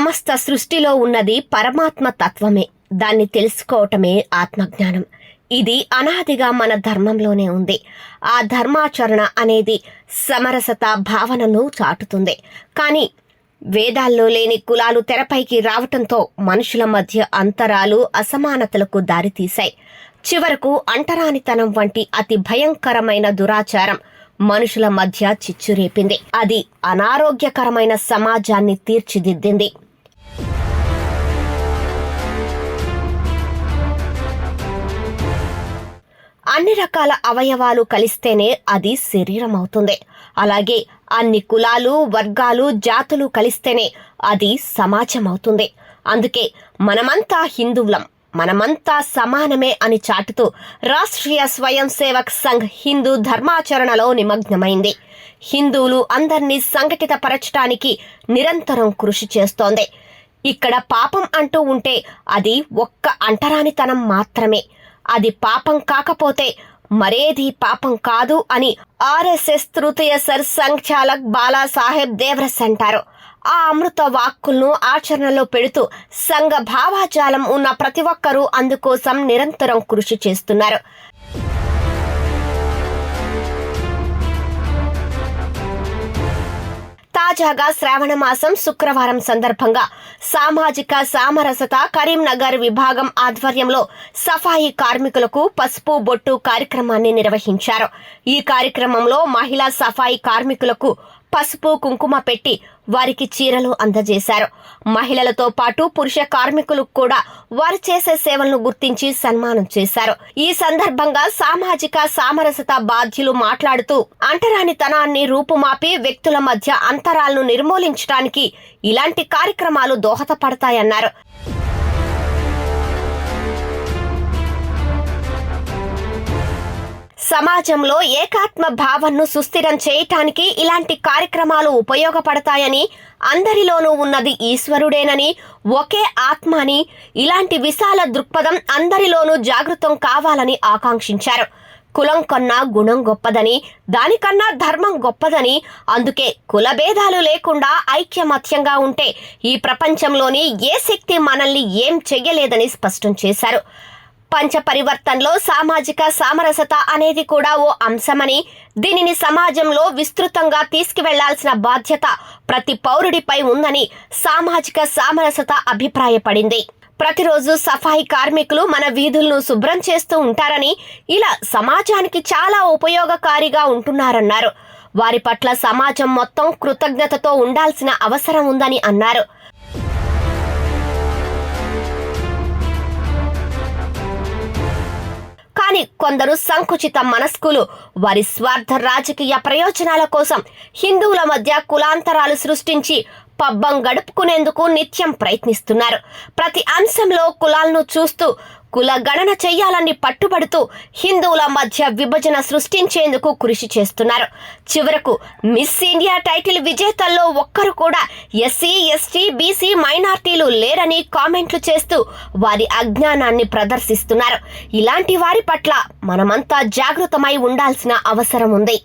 సమస్త సృష్టిలో ఉన్నది పరమాత్మ తత్వమే. దాన్ని తెలుసుకోవటమే ఆత్మజ్ఞానం. ఇది అనాదిగా మన ధర్మంలోనే ఉంది. ఆ ధర్మాచరణ అనేది సమరసత భావనను చాటుతుంది. కానీ వేదాల్లో లేని కులాలు తెరపైకి రావటంతో మనుషుల మధ్య అంతరాలు అసమానతలకు దారితీశాయి. చివరకు అంటరానితనం వంటి అతి భయంకరమైన దురాచారం మనుషుల మధ్య చిచ్చురేపింది. అది అనారోగ్యకరమైన సమాజాన్ని తీర్చిదిద్దింది. అన్ని రకాల అవయవాలు కలిస్తేనే అది శరీరం అవుతుంది అలాగే అన్ని కులాలు వర్గాలు జాతులు కలిస్తేనే అది సమాజం అవుతుంది అందుకే మనమంతా హిందువులం మనమంతా సమానమే అని చాటుతూ రాష్ట్రీయ స్వయం సేవక్ సంఘ్ హిందూ ధర్మాచరణలో నిమగ్నమైంది. హిందువులు అందరినీ సంఘటితపరచటానికి నిరంతరం కృషి చేస్తోంది. ఇక్కడ పాపం అంటూ ఉంటే అది ఒక్క అంటరానితనం మాత్రమే. అది పాపం కాకపోతే మరేది పాపం కాదు అని ఆర్ఎస్ఎస్ తృతీయ సర్ సంఘాలక్ బాలా బాలాసాహెబ్ దేవ్రస్ అంటారు. ఆ అమృత వాక్కులను ఆచరణలో పెడుతూ సంఘ భావాజాలం ఉన్న ప్రతి ఒక్కరూ అందుకోసం నిరంతరం కృషి చేస్తున్నారు. తాజాగా శ్రావణ మాసం శుక్రవారం సందర్భంగా సామాజిక సామరసత కరీంనగర్ విభాగం ఆధ్వర్యంలో సఫాయి కార్మికులకు పసుపు బొట్టు కార్యక్రమాన్ని నిర్వహించారు. ఈ కార్యక్రమంలో మహిళా సఫాయి కార్మికులకు పసుపు కుంకుమ పెట్టి వారికి చీరలు అందజేశారు. మహిళలతో పాటు పురుష కార్మికులు కూడా వారు చేసే సేవలను గుర్తించి సన్మానం చేశారు. ఈ సందర్భంగా సామాజిక సామరసత బాధ్యులు మాట్లాడుతూ అంటరానితనాన్ని రూపుమాపి వ్యక్తుల మధ్య అంతరాలను నిర్మూలించడానికి ఇలాంటి కార్యక్రమాలు దోహదపడతాయన్నారు. సమాజంలో ఏకాత్మ భావనను సుస్థిరం చేయటానికి ఇలాంటి కార్యక్రమాలు ఉపయోగపడతాయని అందరిలోనూ ఉన్నది ఈశ్వరుడేనని ఒకే ఆత్మ అని ఇలాంటి విశాల దృక్పథం అందరిలోనూ జాగృతం కావాలని ఆకాంక్షించారు. కులం కన్నా గుణం గొప్పదని దానికన్నా ధర్మం గొప్పదని అందుకే కులభేదాలు లేకుండా ఐక్యమత్యంగా ఉంటే ఈ ప్రపంచంలోని ఏ శక్తి మనల్ని ఏం చెయ్యలేదని స్పష్టం చేశారు. పంచ పరివర్తనలో సామాజిక సామరసత అనేది కూడా ఓ అంశమని దీనిని సమాజంలో విస్తృతంగా తీసుకువెళ్ళాల్సిన బాధ్యత ప్రతి పౌరుడిపై ఉందని సామాజిక సామరసత అభిప్రాయపడింది. ప్రతిరోజు సఫాయి కార్మికులు మన వీధులను శుభ్రం చేస్తూ ఉంటారని ఇలా సమాజానికి చాలా ఉపయోగకారిగా ఉంటున్నారన్నారు. వారి పట్ల సమాజం మొత్తం కృతజ్ఞతతో ఉండాల్సిన అవసరం ఉందని అన్నారు. కానీ కొందరు సంకుచిత మనస్కులు వారి స్వార్థ రాజకీయ ప్రయోజనాల కోసం హిందువుల మధ్య కులాంతరాలు సృష్టించి పబ్బం గడుపుకునేందుకు నిత్యం ప్రయత్నిస్తున్నారు. ప్రతి అంశంలో కులాలను చూస్తూ కుల గణన పట్టుబడుతూ హిందువుల మధ్య విభజన సృష్టించేందుకు కృషి చేస్తున్నారు. చివరకు మిస్ ఇండియా టైటిల్ విజేతల్లో ఒక్కరు కూడా ఎస్సీ ఎస్టీ బీసీ మైనార్టీలు లేరని కామెంట్లు చేస్తూ వారి అజ్ఞానాన్ని ప్రదర్శిస్తున్నారు. ఇలాంటి వారి పట్ల మనమంతా జాగృతమై ఉండాల్సిన అవసరం ఉంది.